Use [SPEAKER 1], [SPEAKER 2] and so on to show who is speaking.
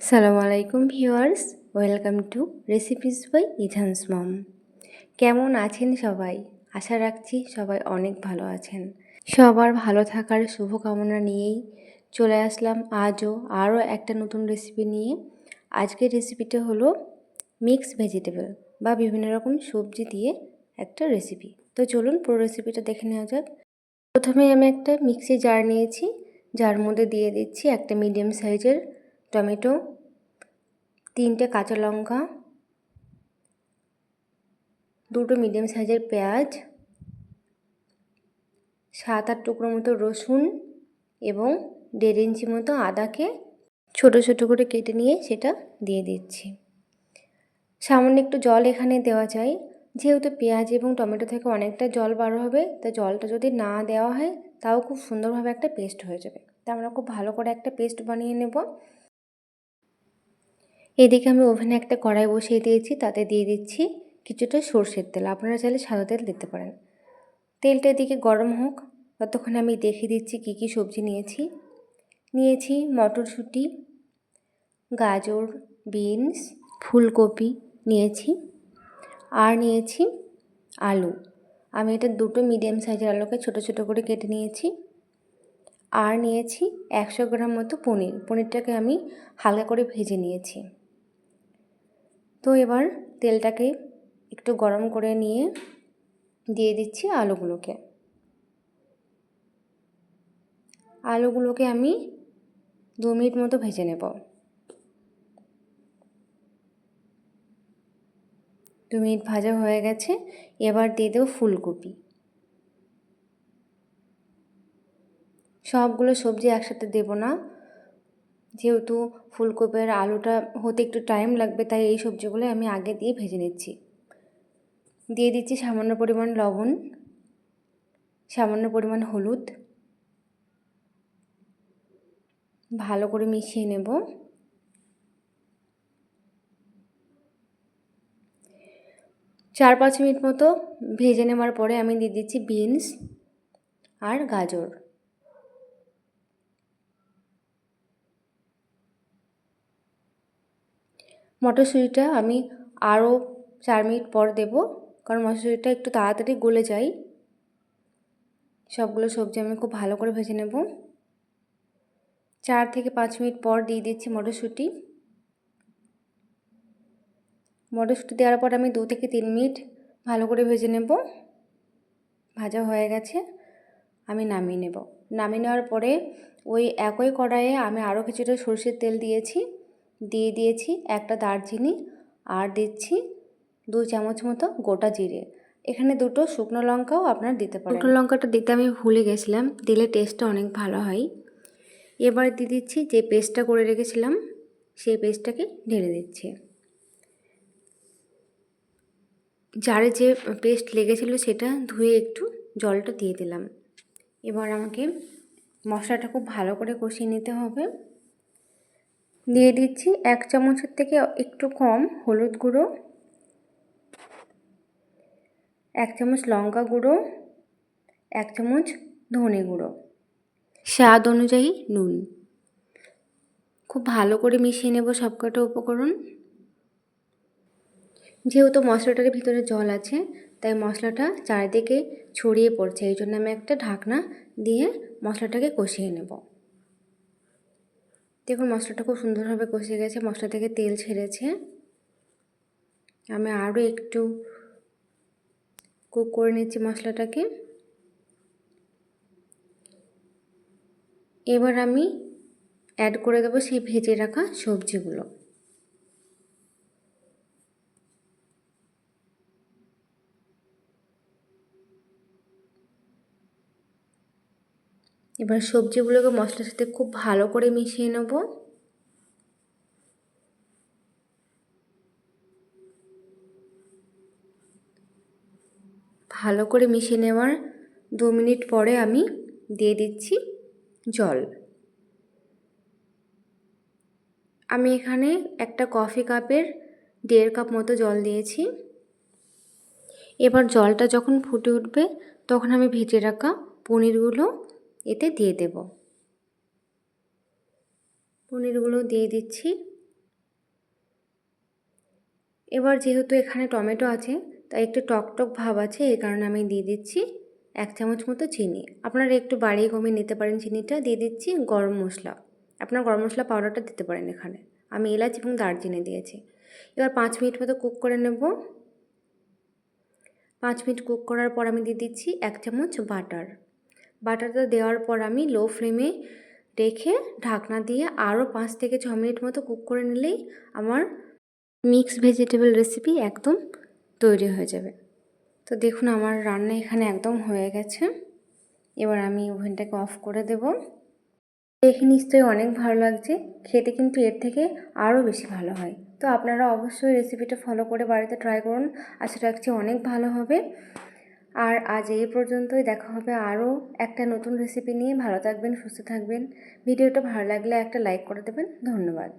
[SPEAKER 1] সালামু আলাইকুম viewers, welcome to recipes by Ethan's mom. কেমন আছেন সবাই? আশা রাখছি সবাই অনেক ভালো আছেন। সবার ভালো থাকার শুভকামনা নিয়েই চলে আসলাম আজও আরও একটা নতুন রেসিপি নিয়ে। আজকের রেসিপিটা হলো মিক্স ভেজিটেবল বা বিভিন্ন রকম সবজি দিয়ে একটা রেসিপি। তো চলুন পুরো রেসিপিটা দেখে নেওয়া যাক। প্রথমে আমি একটা মিক্সি জার নিয়েছি। যার মধ্যে দিয়ে দিচ্ছি একটা মিডিয়াম সাইজের টমেটো, তিনটে কাঁচা লঙ্কা, দুটো মিডিয়াম সাইজের পেঁয়াজ, সাত আট টুকরো মতো রসুন এবং দেড় ইঞ্চি মতো আদাকে ছোট ছোট করে কেটে নিয়ে সেটা দিয়ে দিচ্ছি। সামান্য একটু জল এখানে দেওয়া যায়। যেহেতু পেঁয়াজ এবং টমেটো থেকে অনেকটা জল বার হবে, তা জলটা যদি না দেওয়া হয়, তাও খুব সুন্দরভাবে একটা পেস্ট হয়ে যাবে। তা আমরা খুব ভালো করে একটা পেস্ট বানিয়ে নেব। এদিকে আমি ওভেনে একটা কড়াই বসিয়ে দিয়েছি, তাতে দিয়ে দিচ্ছি কিছুটা সর্ষের তেল। আপনারা চাইলে সাদা তেল দিতে পারেন। তেলটা এদিকে গরম হোক। ততক্ষণ আমি দেখিয়ে দিচ্ছি কী কী সবজি নিয়েছি। নিয়েছি মটরশুঁটি, গাজর, বিনস, ফুলকপি নিয়েছি আর নিয়েছি আলু। আমি এটা দুটো মিডিয়াম সাইজের আলুকে ছোটো ছোটো করে কেটে নিয়েছি। আর নিয়েছি একশো গ্রাম মতো পনির। পনিরটাকে আমি হালকা করে ভেজে নিয়েছি। তো এবার তেলটাকে একটু গরম করে নিয়ে দিয়ে দিচ্ছি আলুগুলোকে। আলুগুলোকে আমি দু মিনিট মতো ভেজে নেব। দু মিনিট ভাজা হয়ে গেছে, এবার দিয়ে দেবো ফুলকপি। সবগুলো সবজি একসাথে দেব না যেহেতু ফুলকপির আলুটা হতে একটু টাইম লাগবে, তাই এই সবজিগুলো আমি আগে দিয়ে ভেজে নিচ্ছি। দিয়ে দিচ্ছি সামান্য পরিমাণ লবণ, সামান্য পরিমাণ হলুদ। ভালো করে মিশিয়ে নেব। চার পাঁচ মিনিট মতো ভেজে নেওয়ার পরে আমি দিয়ে দিচ্ছি বিনস আর গাজর। মটরশুঁটিটা আমি আরও চার মিনিট পর দেব, কারণ মটরশুঁটিটা একটু তাড়াতাড়ি গলে যায়। সবগুলো সবজি আমি খুব ভালো করে ভেজে নেব। চার থেকে পাঁচ মিনিট পর দিয়ে দিচ্ছি মটরশুঁটি। মটরশুঁটি দেওয়ার পর আমি দু থেকে তিন মিনিট ভালো করে ভেজে নেব। ভাজা হয়ে গেছে, আমি নামিয়ে নেব। নামিয়ে নেওয়ার পরে ওই একই কড়াইয়ে আমি আরও কিছুটা সরষের তেল দিয়েছি। দিয়ে দিয়েছি একটা দারচিনি আর দিচ্ছি দু চামচ মতো গোটা জিরে। এখানে দুটো শুকনো লঙ্কাও আপনারা দিতে পারেন। শুকনো লঙ্কাটা দিতে আমি ভুলে গেছিলাম, দিলে টেস্টটা অনেক ভালো হয়। এবার দিয়ে দিচ্ছি যে পেস্টটা করে রেখেছিলাম, সেই পেস্টটাকে ঢেলে দিচ্ছি। জারে যে পেস্ট লেগেছিল সেটা ধুয়ে একটু জলটা দিয়ে দিলাম। এবার আমাকে মশলাটা খুব ভালো করে কষিয়ে নিতে হবে। দিয়ে দিচ্ছি এক চামচের থেকে একটু কম হলুদ গুঁড়ো, এক চামচ লঙ্কা গুঁড়ো, এক চামচ ধনে গুঁড়ো। স্বাদ অনুযায়ী নুন। খুব ভালো করে মিশিয়ে নেব সবকটা উপকরণ। যেহেতু মশলাটার ভিতরে জল আছে, তাই মশলাটা চারিদিকে ছড়িয়ে পড়ছে এই জন্য আমি একটা ঢাকনা দিয়ে মশলাটাকে কষিয়ে নেব। দেখুন মশলাটা খুব সুন্দরভাবে কষে গেছে, মশলা থেকে তেল ছেড়েছে। আমি আরও একটু কুক করে নিচ্ছি মশলাটাকে। এবার আমি অ্যাড করে দেবো সেই ভেজে রাখা সবজিগুলো। এবার সবজিগুলোকে মশলার সাথে খুব ভালো করে মিশিয়ে নেব। ভালো করে মিশিয়ে নেওয়ার দু মিনিট পরে আমি দিয়ে দিচ্ছি জল। আমি এখানে একটা কফি কাপের দেড় কাপ মতো জল দিয়েছি। এবার জলটা যখন ফুটে উঠবে, তখন আমি ভেজে রাখা পনিরগুলো এতে দিয়ে দেব। পনিরগুলো দিয়ে দিচ্ছি। এবার যেহেতু এখানে টমেটো আছে, তাই একটু টক টক ভাব আছে এই কারণে আমি দিয়ে দিচ্ছি এক চামচ মতো চিনি। আপনারা একটু বাড়িয়ে কমিয়ে নিতে পারেন চিনিটা। দিয়ে দিচ্ছি গরম মশলা। আপনার গরম মশলা পাউডারটা দিতে পারেন এখানে। আমি এলাচ এবং দারচিনি দিয়েছি। এবার পাঁচ মিনিট মতো কুক করে নেব। পাঁচ মিনিট কুক করার পর আমি দিয়ে দিচ্ছি এক চামচ বাটার। বাটারটা দেওয়ার পর আমি লো ফ্লেমে রেখে ঢাকনা দিয়ে আরও পাঁচ থেকে ছ মিনিট মতো কুক করে নিলেই আমার মিক্স ভেজিটেবল রেসিপি একদম তৈরি হয়ে যাবে। তো দেখুন আমার রান্না এখানে একদম হয়ে গেছে। এবার আমি ওভেনটাকে অফ করে দেব। দেখে নিশ্চয়ই অনেক ভালো লাগছে। খেতে কিন্তু এর থেকে আরও বেশি ভালো হয়। তো আপনারা অবশ্যই রেসিপিটা ফলো করে বাড়িতে ট্রাই করুন। আশা রাখছি অনেক ভালো হবে। আর আজ এই পর্যন্তই। দেখা হবে আরও একটা নতুন রেসিপি নিয়ে। ভালো থাকবেন, সুস্থ থাকবেন। ভিডিওটা ভালো লাগলে একটা লাইক করে দেবেন। ধন্যবাদ।